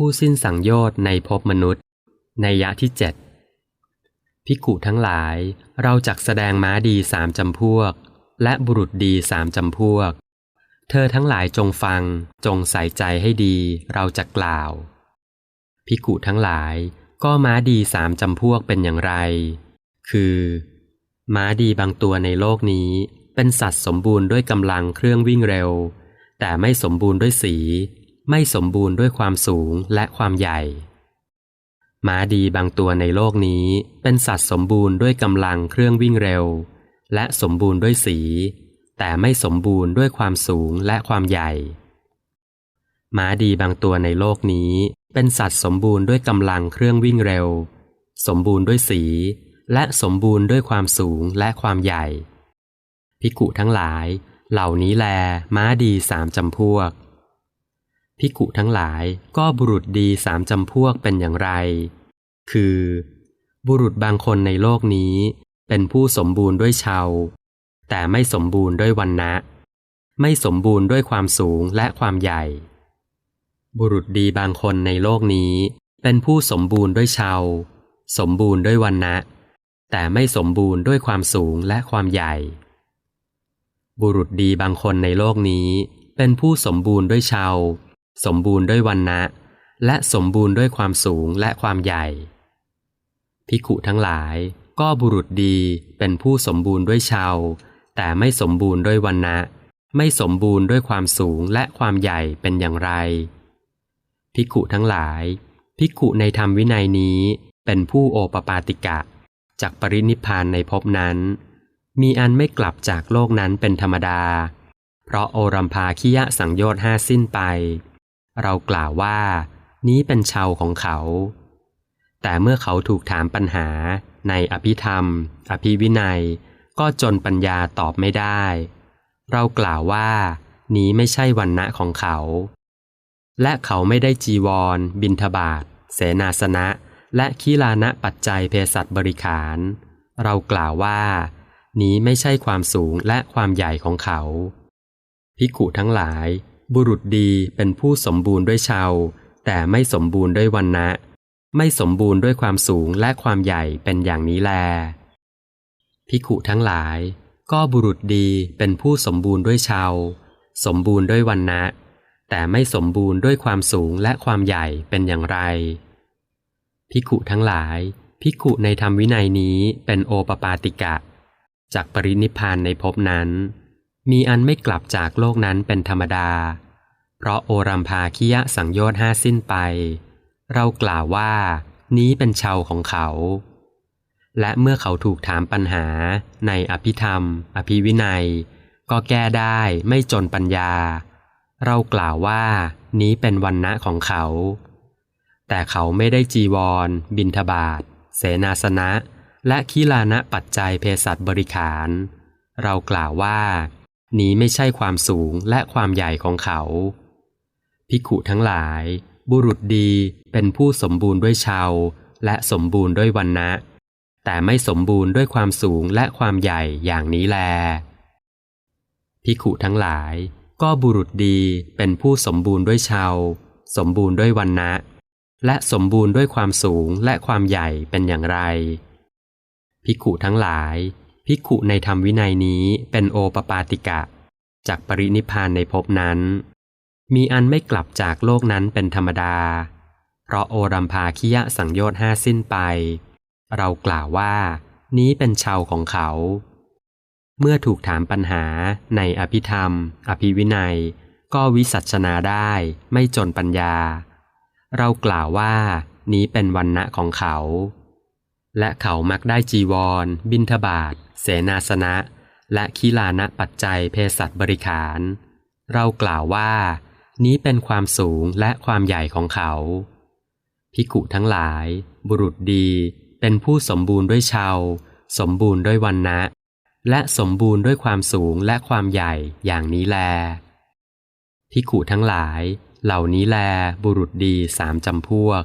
ผู้สิ้นสังโยชน์ในภพมนุษย์ ในยะที่เจ็ดภิกขุทั้งหลายเราจักแสดงม้าดีสามจำพวก และบุรุษดีสามจำพวก เธอทั้งหลายจงฟังจงใส่ใจให้ดีเราจะกล่าวภิกขุทั้งหลายก็ม้าดีสามจำพวกเป็นอย่างไร คือ ม้าดีบางตัวในโลกนี้ เป็นสัตว์สมบูรณ์ด้วยกำลังเครื่องวิ่งเร็ว แต่ไม่สมบูรณ์ด้วยสี ไม่สมบูรณ์ด้วยความสูงและความใหญ่ม้าดีบางตัวในโลกนี้เป็นสัตว์สมบูรณ์ด้วยกำลังเครื่องวิ่งเร็ว และสมบูรณ์ด้วยสี แต่ไม่สมบูรณ์ด้วยความสูงและความใหญ่ม้าดีบางตัวในโลกนี้เป็นสัตว์สมบูรณ์ด้วยกำลังเครื่องวิ่งเร็ว สมบูรณ์ด้วยสี และสมบูรณ์ด้วยความสูงและความใหญ่ พิกุทั้งหลาย เหล่านี้แลม้าดีสามจำพวก พิกุทั้งหลายก็บุรุษดีสามจำพวกเป็นอย่างไร คือ บุรุษบางคนในโลกนี้ เป็นผู้สมบูรณ์ด้วยชาวแต่ไม่สมบูรณ์ด้วยวันนะไม่สมบูรณ์ด้วยความสูงและความใหญ่ บุรุษดีบางคนในโลกนี้ เป็นผู้สมบูรณ์ด้วยชาวสมบูรณ์ด้วยวันนะแต่ไม่สมบูรณ์ด้วยความสูงและความใหญ่ บุรุษดีบางคนในโลกนี้ เป็นผู้สมบูรณ์ด้วยชาว สมบูรณ์ด้วยวันนะ และสมบูรณ์ด้วยความสูงและความใหญ่ พิขุทั้งหลายก็บุรุษดีเป็นผู้สมบูรณ์ด้วยชาวแต่ไม่สมบูรณ์ด้วยวันนะไม่สมบูรณ์ด้วยความสูงและความใหญ่เป็นอย่างไร พิขุทั้งหลาย พิขุในธรรมวินัยนี้เป็นผู้โอปปาติกะจากปรินิพพานในภพนั้น มีอันไม่กลับจากโลกนั้นเป็นธรรมดา เพราะโอรัมพาคิยะสังโยชน์ห้าสิ้นไป เรากล่าวว่า นี้เป็นชาวของเขา แต่เมื่อเขาถูกถามปัญหาในอภิธรรม อภิวินัย ก็จนปัญญาตอบไม่ได้ เรากล่าวว่า นี้ไม่ใช่วันณะของเขา และเขาไม่ได้จีวร บินทบาทเสนาสนะ และคีลานะปัจจัยเภสัชบริขาร เรากล่าวว่า นี้ไม่ใช่ความสูงและความใหญ่ของเขา พิกุทั้งหลาย บุรุษดีเป็นผู้สมบูรณ์ด้วยชาว แต่ไม่สมบูรณ์ด้วยวันนะไม่สมบูรณ์ด้วยความสูงและความใหญ่เป็นอย่างนี้แลพิกุทั้งหลาย ก็บุรุษดีเป็นผู้สมบูรณ์ด้วยชาว สมบูรณ์ด้วยวันนะแต่ไม่สมบูรณ์ด้วยความสูงและความใหญ่เป็นอย่างไรพิกุทั้งหลายพิกุในธรรมวินัยนี้เป็นโอปปาติกะ จากปรินิพานในภพนั้น มีอันไม่กลับจากโลกนั้นเป็นธรรมดา เพราะโอรัมพาคิยะสังโยชน์ห้าสิ้นไป เรากล่าวว่า นี้เป็นชาวของเขา และเมื่อเขาถูกถามปัญหา ในอภิธรรม อภิวินัย ก็แก้ได้ไม่จนปัญญา เรากล่าวว่า นี้เป็นวันณะของเขา แต่เขาไม่ได้จีวร บินทบาทเสนาสนะ และคีลานะปัจจัยเภสัชบริขาร เรากล่าวว่า นี้ไม่ใช่ความสูงและความใหญ่ของเขา พิขุทั้งหลาย บุรุษดีเป็นผู้สมบูรณ์ด้วยชาวและสมบูรณ์ด้วยวันนะแต่ไม่สมบูรณ์ด้วยความสูงและความใหญ่อย่างนี้แล พิขุทั้งหลาย ก็บุรุษดีเป็นผู้สมบูรณ์ด้วยชาวสมบูรณ์ด้วยวันนะและสมบูรณ์ด้วยความสูงและความใหญ่เป็นอย่างไร พิขุทั้งหลาย พิขุในธรรมวินัยนี้เป็นโอปปาติกะ จากปรินิพานในภพนั้น มีอันไม่กลับจากโลกนั้นเป็นธรรมดา เพราะโอรัมพาคิยะสังโยชน์ห้าสิ้นไป เรากล่าวว่า นี้เป็นชาวของเขา เมื่อถูกถามปัญหาในอภิธรรม อภิวินัย ก็วิสัชนาได้ไม่จนปัญญา เรากล่าวว่า นี้เป็นวันณะของเขา และเขามักได้จีวร บินทบาทเสนาสนะ และคีลานะปัจจัยเภสัชบริขาร เรากล่าวว่า นี้เป็นความสูงและความใหญ่ของเขา พิกุทั้งหลาย บุรุษดี เป็นผู้สมบูรณ์ด้วยชาวสมบูรณ์ด้วยวันนะ และสมบูรณ์ด้วยความสูงและความใหญ่อย่างนี้แล พิกุทั้งหลาย เหล่านี้แลบุรุษดีสามจำพวก